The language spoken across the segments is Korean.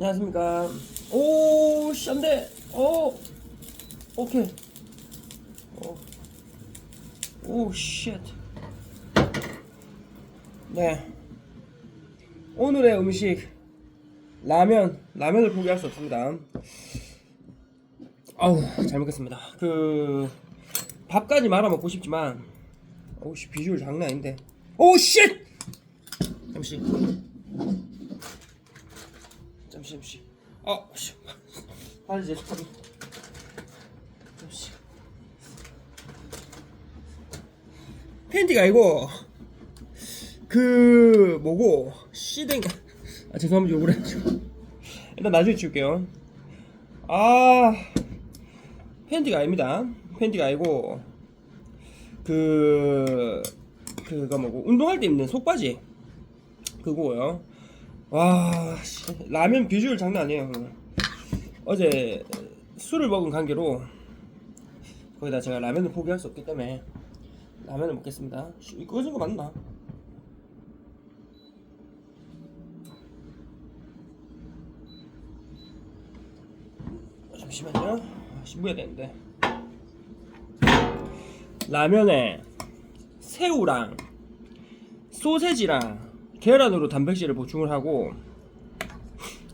안녕하십니까. 오, 씨, 안 돼. 오, 오케이. 오, 오, 쉣. 네. 오늘의 음식, 라면. 라면을 포기할 수 없습니다. 아우, 잘 먹겠습니다. 그, 밥까지 말아 먹고 싶지만, 오씨, 비주얼 장난 아닌데. 오, 쉣! 잠시. 잠시 잠시 아 씨. 빨리 이제 잠시 팬티가 아니고 그 뭐고? 시댕 아 죄송합니다. 욕을 해가지고 일단 나중에 치울게요. 아 팬티가 아닙니다. 팬티가 아니고 그 그거 뭐고? 운동할 때 입는 속바지. 그거요 와 씨, 라면 비주얼 장난 아니에요. 어제 술을 먹은 관계로 거기다 제가 라면을 포기할 수 없기 때문에 라면을 먹겠습니다 씨, 이거 꺼진 거 맞나? 잠시만요 신부해야 되는데 라면에 새우랑 소세지랑 계란으로 단백질을 보충을 하고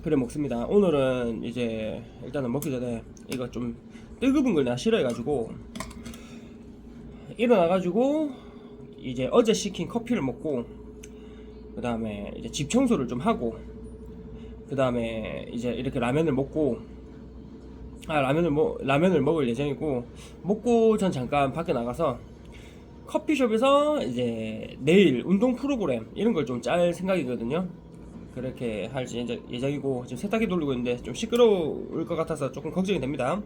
그래 먹습니다. 오늘은 이제 일단은 먹기 전에 이거 좀 뜨거운 걸 내가 싫어해가지고 일어나가지고 이제 어제 시킨 커피를 먹고 그 다음에 이제 집 청소를 좀 하고 그 다음에 이제 이렇게 라면을 먹고 아 라면을 먹 라면을 먹을 예정이고 먹고 전 잠깐 밖에 나가서 커피숍에서 이제 내일 운동 프로그램 이런 걸 좀 짤 생각이거든요. 그렇게 할 이제 예정이고 지금 세탁기 돌리고 있는데 좀 시끄러울 것 같아서 조금 걱정이 됩니다.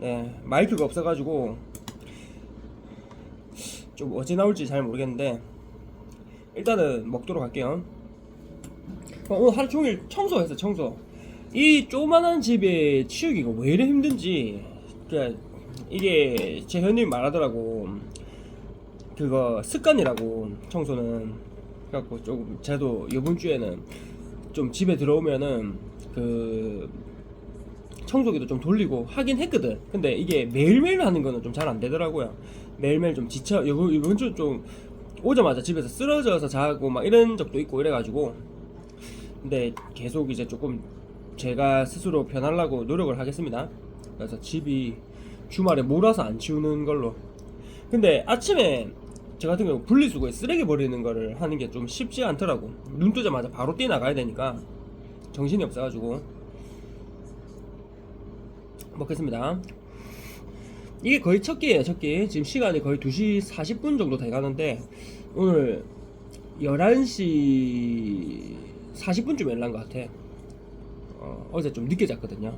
네, 마이크가 없어가지고 좀 어찌 나올지 잘 모르겠는데 일단은 먹도록 할게요. 어, 오늘 하루 종일 청소했어 청소. 이 조그만한 집에 치우기가 왜 이래 힘든지 그러니까 이게 제 현님이 말하더라고 그거 습관이라고 청소는 그래갖고 조금 저도 이번 주에는 좀 집에 들어오면은 그 청소기도 좀 돌리고 하긴 했거든. 근데 이게 매일매일 하는 거는 좀 잘 안 되더라고요. 매일매일 좀 지쳐 이번, 이번 주 좀 오자마자 집에서 쓰러져서 자고 막 이런 적도 있고 이래가지고. 근데 계속 이제 조금 제가 스스로 변하려고 노력을 하겠습니다. 그래서 집이 주말에 몰아서 안 치우는 걸로. 근데 아침에 저 같은 경우 분리수거에 쓰레기 버리는 거를 하는 게 좀 쉽지 않더라고. 눈 뜨자마자 바로 뛰어 나가야 되니까 정신이 없어가지고. 먹겠습니다. 이게 거의 첫 끼예요 첫 끼. 지금 시간이 거의 2시 40분 정도 돼가는데 오늘 11시 40분쯤 연락 것 같아. 어, 어제 좀 늦게 잤거든요.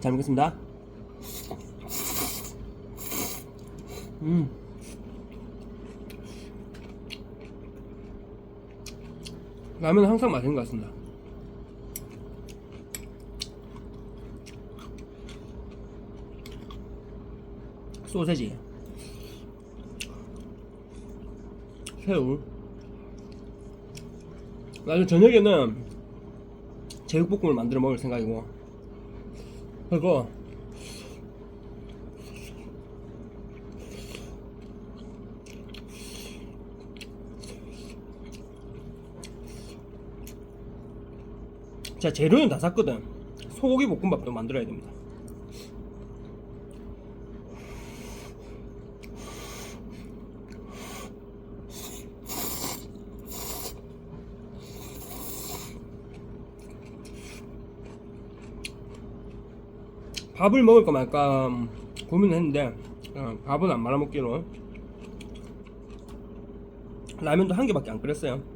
잘 먹겠습니다. 음 라면은 항상 맛있는 것 같습니다. 소세지, 새우. 나중에 저녁에는 제육볶음을 만들어 먹을 생각이고, 그리고 제가 재료는 다 샀거든. 소고기 볶음밥도 만들어야 됩니다. 밥을 먹을까 말까 고민했는데 어, 밥은 안 말아먹기로 라면도 한 개밖에 안 끓였어요.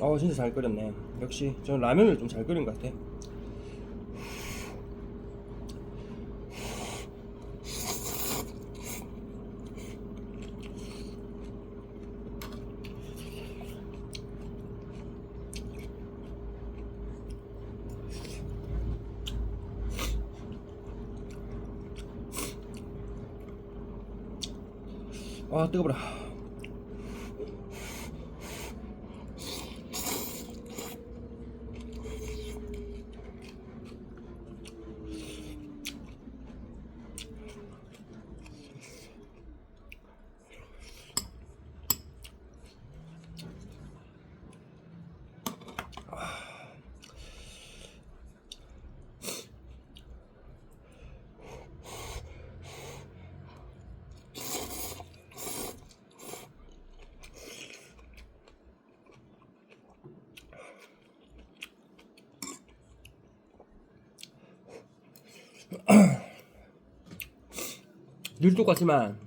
어 진짜 잘 끓였네. 역시 저는 라면을 좀 잘 끓인 것 같아. 아 뜨거워라 늘 똑같지만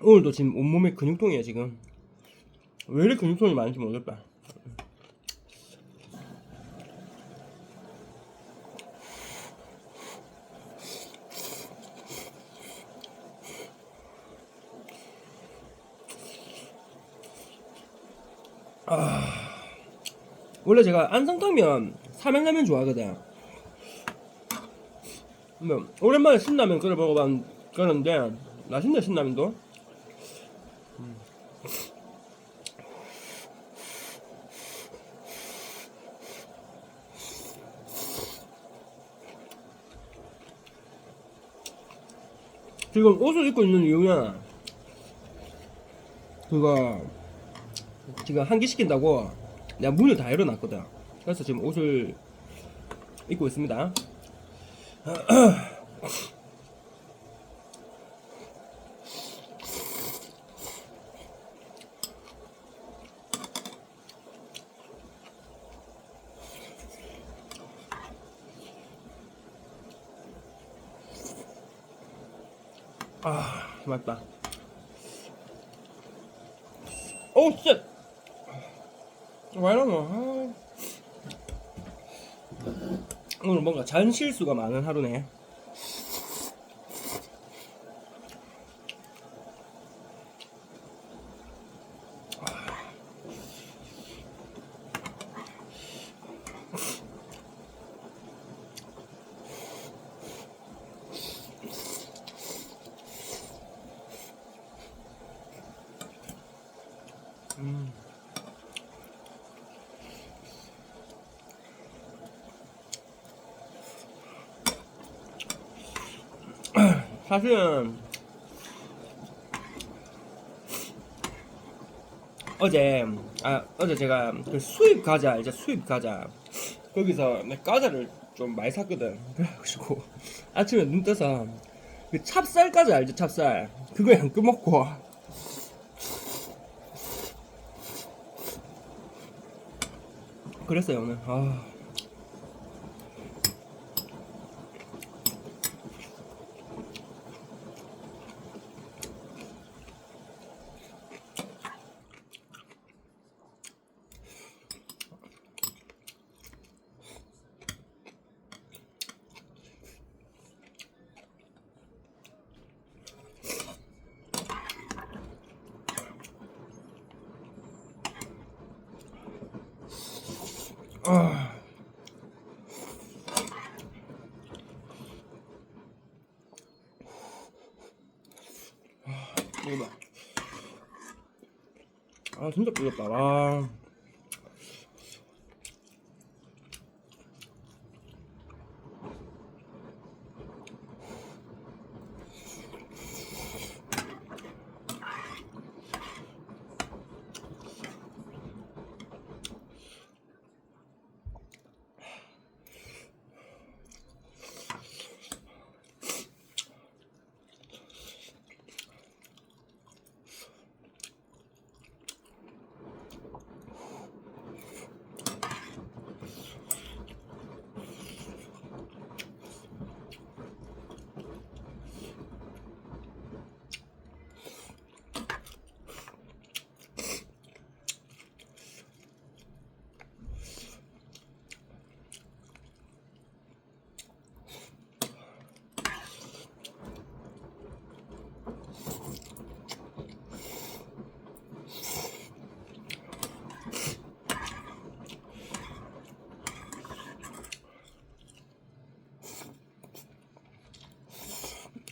오늘도 지금 온몸에 근육통이야 지금. 왜 이렇게 근육통이 많은지 모르겠다. 원래 제가 안성탕면 삼양라면 좋아하거든. 뭐 오랜만에 신라면 끓여 먹어봤 그러는데 맛있네 신라면도. 음. 지금 옷을 입고 있는 이유는 그거 지금 한기 시킨다고 내가 문을 다 열어놨거든. 그래서 지금 옷을 입고 있습니다. 아, 맞다. 오, 쉣! 왜 이러노? 아. 오늘 뭔가 잔 실수가 많은 하루네. 사실은 어제 아 어제 제가 그 수입 과자 이제 수입 과자. 거기서 내 과자를 좀 많이 샀거든. 그래가지고 아침에 눈 떠서 그 찹쌀 과자 알죠 찹쌀? 그거 양껏 먹고. 그랬어요 오늘. 아 아. 이거 봐. 아 진짜 부럽다. 아.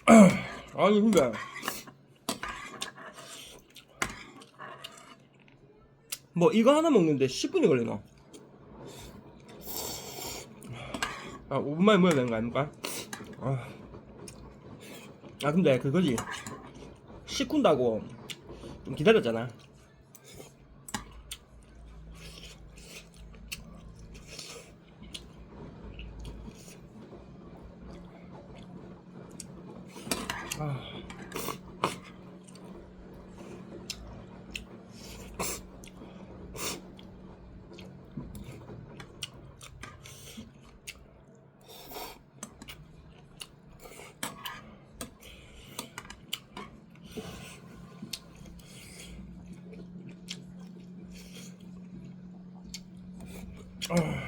아니 근데 뭐 이거 하나 먹는데 10분이 걸리나? 아 5분 만에 먹어야 되는 거 아닙니까? 아, 아 근데 그거지 식군다고 좀 기다렸잖아 아. 아,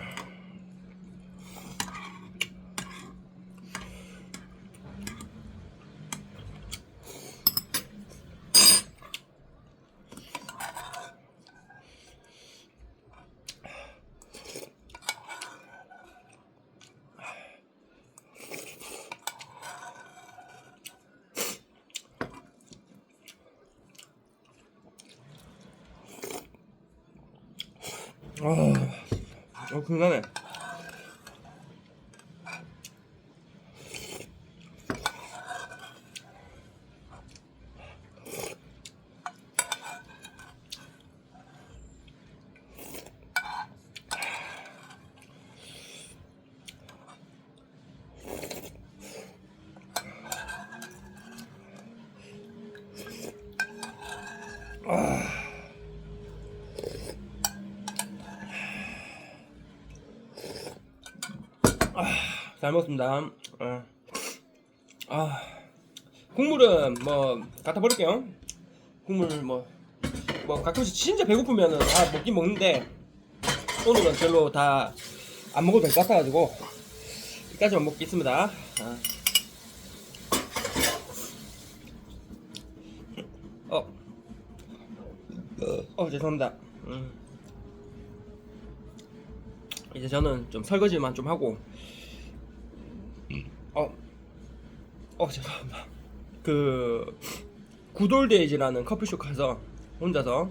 어, 그나네. 잘 먹었습니다. 아, 아, 국물은 뭐 갖다 버릴게요. 국물 뭐, 뭐 가끔씩 진짜 배고프면은 다 먹긴 먹는데 오늘은 별로 다 안 먹어도 될 것 같아가지고 여기까지만 먹겠습니다. 아. 어, 어 죄송합니다. 음. 이제 저는 좀 설거지만 좀 하고 어, 어 죄송합니다. 그 구돌데이즈라는 커피숍 가서 혼자서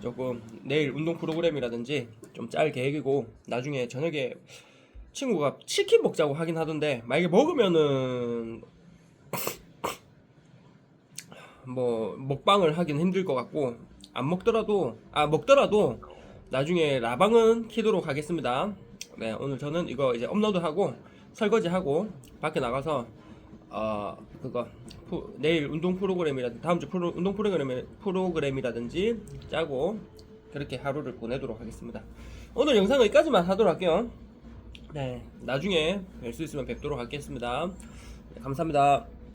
조금 내일 운동 프로그램이라든지 좀 짤 계획이고 나중에 저녁에 친구가 치킨 먹자고 하긴 하던데 만약에 먹으면은 뭐 먹방을 하긴 힘들 것 같고 안 먹더라도 아 먹더라도 나중에 라방은 키도록 하겠습니다. 네 오늘 저는 이거 이제 업로드하고 설거지하고 밖에 나가서 어 그거 푸- 내일 운동 프로그램이라든지 다음 주 프로, 운동 프로그램 프로그램이라든지 짜고 그렇게 하루를 보내도록 하겠습니다. 오늘 영상은 여기까지만 하도록 할게요. 네 나중에 뵐 수 있으면 뵙도록 하겠습니다. 네, 감사합니다.